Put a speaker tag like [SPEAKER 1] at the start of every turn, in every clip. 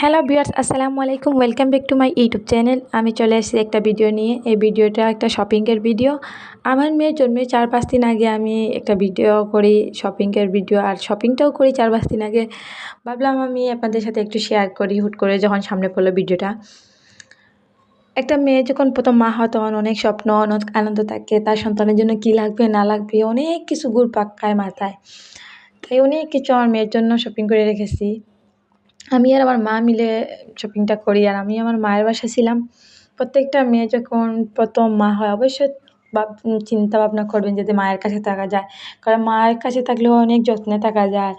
[SPEAKER 1] Hello বিয়ার্স আসসালামু আলাইকুম welcome back to my YouTube channel আমি চলে এসেছি একটা ভিডিও নিয়ে। এই ভিডিওটা একটা শপিংয়ের ভিডিও আমার মেয়ের জন্মে চার পাঁচ দিন আগে আমি একটা ভিডিও করি শপিংয়ের ভিডিও আর শপিংটাও করি চার পাঁচ দিন আগে। ভাবলাম আমি আপনাদের সাথে একটু শেয়ার করি, হুট করে যখন সামনে পড়ল ভিডিওটা একটা মেয়ে যখন প্রথম মা হয়, তখন অনেক স্বপ্ন, অনেক আনন্দ থাকে। তার সন্তানের জন্য কী লাগবে, না লাগবে, অনেক কিছু গুড় পাক্কায় মাথায়। তাই অনেক কিছু আমার মেয়ের জন্য শপিং করে রেখেছি। আমি আর আমার মা মিলে শপিংটা করি আর আমি আমার মায়ের বাসায় ছিলাম। প্রত্যেকটা মেয়ে যখন প্রথম মা হয়, অবশ্যই ভাব, চিন্তা ভাবনা করবেন যাতে মায়ের কাছে থাকা যায়। কারণ মায়ের কাছে থাকলেও অনেক যত্নে থাকা যায়।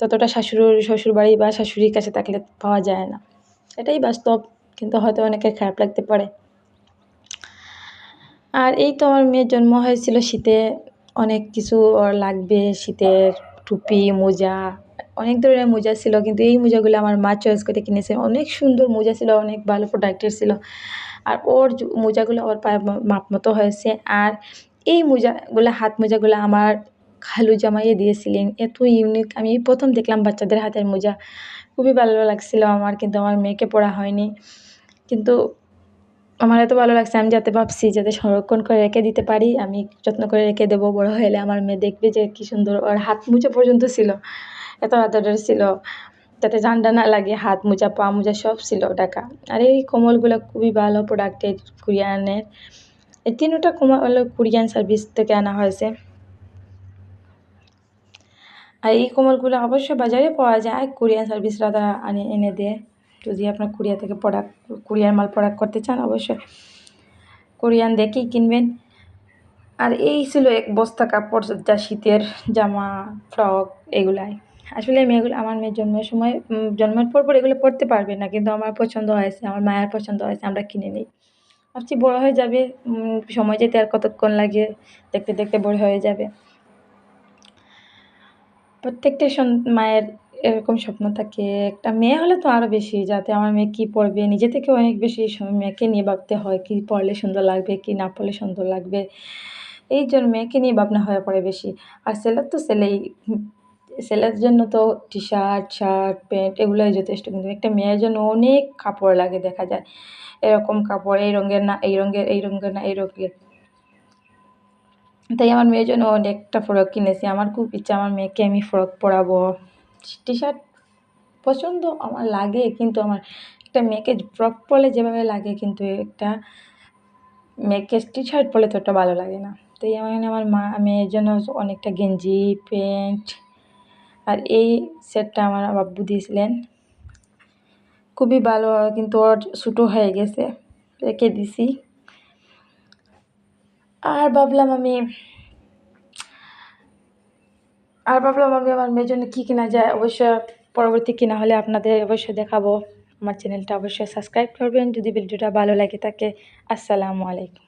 [SPEAKER 1] ততটা শাশুড় শ্বশুরবাড়ি বা শাশুড়ির কাছে থাকলে পাওয়া যায় না। এটাই বাস্তব, কিন্তু হয়তো অনেকের খারাপ লাগতে পারে। আর এই তো আমার মেয়ের জন্ম হয়েছিল শীতে। অনেক কিছু ওর লাগবে, শীতের টুপি, মোজা অনেক ধরনের মোজা ছিল, কিন্তু এই মোজাগুলো আমার মা চয়েস করে কিনেছে। অনেক সুন্দর মোজা ছিল, অনেক ভালো প্রোডাক্টের ছিল। আর ওর মোজাগুলো ওর পায়ে মাপ মতো হয়েছে। আর এই মোজাগুলো, হাত মোজাগুলো আমার খালু জামাইয়ে দিয়েছিলেন। এত ইউনিক আমি প্রথম দেখলাম বাচ্চাদের হাতের মোজা। খুবই ভালো লাগছিল আমার, কিন্তু আমার মেয়েকে পড়া হয়নি। কিন্তু আমার এত ভালো লাগছে, আমি যাতে ভাবছি যাতে সংরক্ষণ করে রেখে দিতে পারি, আমি যত্ন করে রেখে দেবো। বড় হলে আমার মেয়ে দেখবে যে কী সুন্দর ওর হাত মুচো পর্যন্ত ছিল। এত আদরের ছিল। যাতে ঠান্ডা না লাগে, হাত মোজা, পা মোজা সব ছিল ঢাকা। আর এই কমলগুলো খুবই ভালো প্রোডাক্টের কোরিয়ানের এই তিনটা কমল কোরিয়ান সার্ভিস থেকে আনা হয়েছে। আর এই কমলগুলো অবশ্যই বাজারে পাওয়া যায় কোরিয়ান সার্ভিসরা তারা আনে, এনে দেয়। যদি আপনার কোরিয়া থেকে প্রোডাক্ট কোরিয়ার মাল প্রোডাক্ট করতে চান অবশ্যই কোরিয়ান দেখেই কিনবেন? আর এই ছিল এক বস্তা কাপড়, যা শীতের জামা ফ্রক এগুলাই। আসলে মেয়েগুলো, আমার মেয়ের জন্মের সময় জন্মের পর পর এগুলো পড়তে পারবে না, কিন্তু আমার পছন্দ হয়েছে, আমার মায়ের পছন্দ হয়েছে, আমরা কিনে নিই। ভাবছি বড়ো হয়ে যাবে সময় যেতে আর কতক্ষণ লাগে, দেখতে দেখতে বড় হয়ে যাবে। প্রত্যেকটা মায়ের এরকম স্বপ্ন থাকে, একটা মেয়ে হলে তো আরও বেশি, যাতে আমার মেয়ে কী পড়বে, নিজে থেকে অনেক বেশি মেয়েকে নিয়ে ভাবতে হয়, কী পড়লে সুন্দর লাগবে, কী না পড়লে সুন্দর লাগবে। এই জন্য মেয়েকে নিয়ে ভাবনা হয়ে পড়ে বেশি, আর ছেলের তো ছেলেই ছেলের জন্য তো টি শার্ট শার্ট প্যান্ট এগুলোই যথেষ্ট, কিন্তু একটা মেয়ের জন্য অনেক কাপড় লাগে দেখা যায়। এরকম কাপড়, এই রঙের না, এই রঙের এই রঙের না, এই রঙের। তাই আমার মেয়ের জন্য অনেকটা ফ্রক কিনেছি। আমার খুব ইচ্ছা আমার মেয়েকে আমি ফ্রক পরাবো। টি শার্ট পছন্দ আমার লাগে, কিন্তু আমার একটা মেয়েকে ফ্রক পরলে যেভাবে লাগে, কিন্তু একটা মেয়েকে টি শার্ট পরলে তো ভালো লাগে না। তাই আমার আমার মা, মেয়ের জন্য অনেকটা গেঞ্জি, প্যান্ট আর এই সেটটা আমার বাব্বু দিয়েছিলেন। খুবই ভালো, কিন্তু ওর ছোটো হয়ে গেছে, রেখে দিছি। আর ভাবলাম আমি, আর ভাবলাম আমি আমার মেয়ের জন্য কী কেনা যায় অবশ্যই পরবর্তী কেনা হলে আপনাদের অবশ্যই দেখাবো। আমার চ্যানেলটা অবশ্যই সাবস্ক্রাইব করবেন, যদি ভিডিওটা ভালো লাগে থাকে। আসসালামু আলাইকুম।